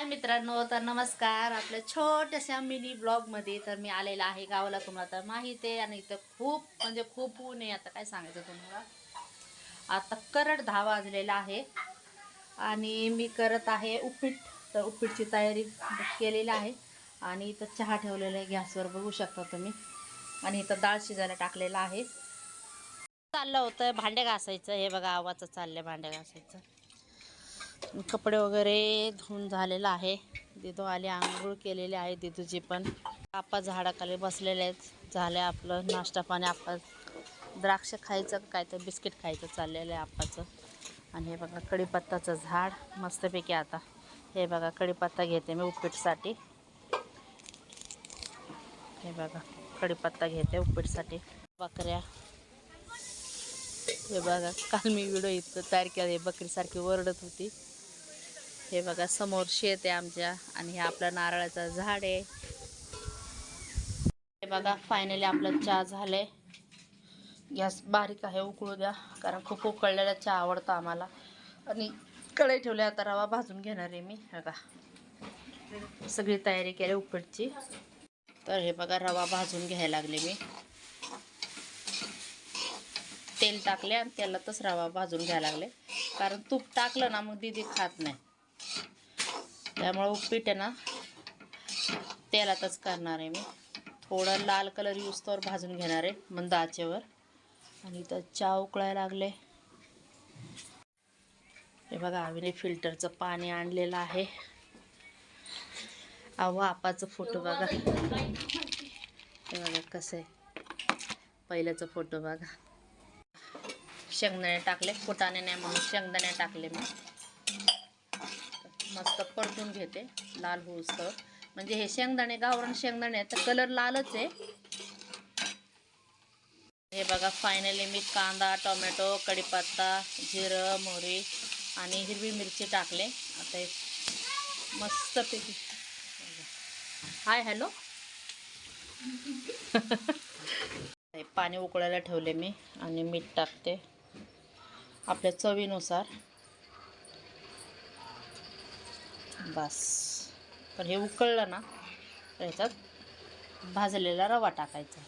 हाय मित्रांनो तर नमस्कार. आपल्या छोट्याशा मिनी ब्लॉगमध्ये तर मी आलेला आहे गावाला. तुम्हाला तर माहीत आहे आणि इथं खूप म्हणजे खूप ऊन आहे. आता काय सांगायचं तुम्हाला? आता करड दहा वाजलेला आहे आणि मी करत आहे उपीट. तर उपीटची तयारी केलेली आहे आणि इथं चहा ठेवलेला आहे. गॅसवर बघू शकता तुम्ही. आणि इथं डाळ शिजायला टाकलेला आहे. चाललं होतं भांडे घासायचं. हे बघा आवाचं चाललं भांडे घासायचं. कपडे वगैरे धुवून झालेलं आहे. दिदू आले आंघोळ केलेले आहे दिदूची पण. आपा झाडाखाली बसलेले आहेत. झाले आपलं नाश्ता पाणी. आपा द्राक्ष खायचं काय तर बिस्किट खायचं चाललेलं आहे आपाचं आणि हे बघा कढीपत्ताचं झाड मस्तपैकी आता. हे बघा कढीपत्ता घेते मी उपीटसाठी. हे बघा कढीपत्ता घेते उपीटसाठी. बकऱ्या हे बघा काल मी व्हिडिओ इतकं तयार केला हे बकरीसारखी ओरडत होती. हे बघा समोर शेत आहे आमच्या आणि हे आपलं नारळाचं झाड आहे. हे बघा फायनली आपलं चहा झालंय. गॅस बारीक आहे उकळू द्या कारण खूप उकळलेला चहा आवडतो आम्हाला. आणि कढई ठेवले आता रवा भाजून घेणार आहे मी. हे बघा. सगळी तयारी केली उपीटची तर हे बघा रवा भाजून घ्यायला लागले मी. तेल टाकले आणि तेलातच रवा भाजून घ्यायला लागले. कारण तूप टाकलं ना मग दिदी खात नाही. त्यामुळं उपीट आहे ना तेलातच करणार आहे मी. थोडं लाल कलर यूज तर भाजून घेणार आहे मंद आचेवर. आणि इथं चहा उकळायला लागले. हे बघा आम्ही फिल्टरचं पाणी आणलेलं आहे. अहो आपाचं फोटो बघा. हे बघा कसं आहे. पहिल्याचं फोटो बघा. शेंगदाणे टाकले फुटाणे नाही म्हणून शेंगदाणे टाकले मी. मस्त परतून घेते लाल होऊस म्हणजे हे शेंगदाणे गावरण शेंगदाणे तर कलर लालच आहे. हे बघा फायनली मी कांदा टोमॅटो कढीपत्ता जिरं मोहरी आणि हिरवी मिरची टाकले. आता एक मस्तपैकी हाय हॅलो. पाणी उकळायला ठेवले मी आणि मीठ टाकते. आपल्या चवीनुसार. बस. तर हे उकळलं ना तर ह्याच्यात भाजलेला रवा टाकायचा.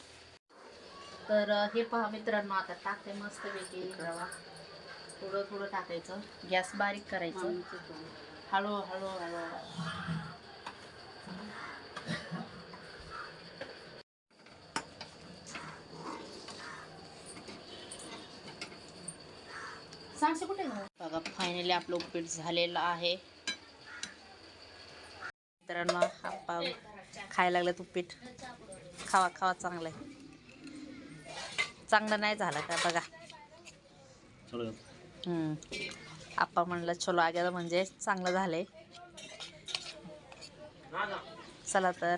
तर हे पहा मित्रांनो आता टाकते मस्तपैकी रवा. थोडं थोडं टाकायचं. गॅस बारीक करायचं. हळू हळू कुठे? बघा फायनली आपलं उपीट झालेलं आहे. मित्रांनो आप्पा खायला लागलं उपीट. खावा खावा चांगलं आहे. चांगलं नाही झालं का? बघा. हम्म. आप्पा म्हणलं चलो आग्याला म्हणजे चांगलं झालंय. चला तर.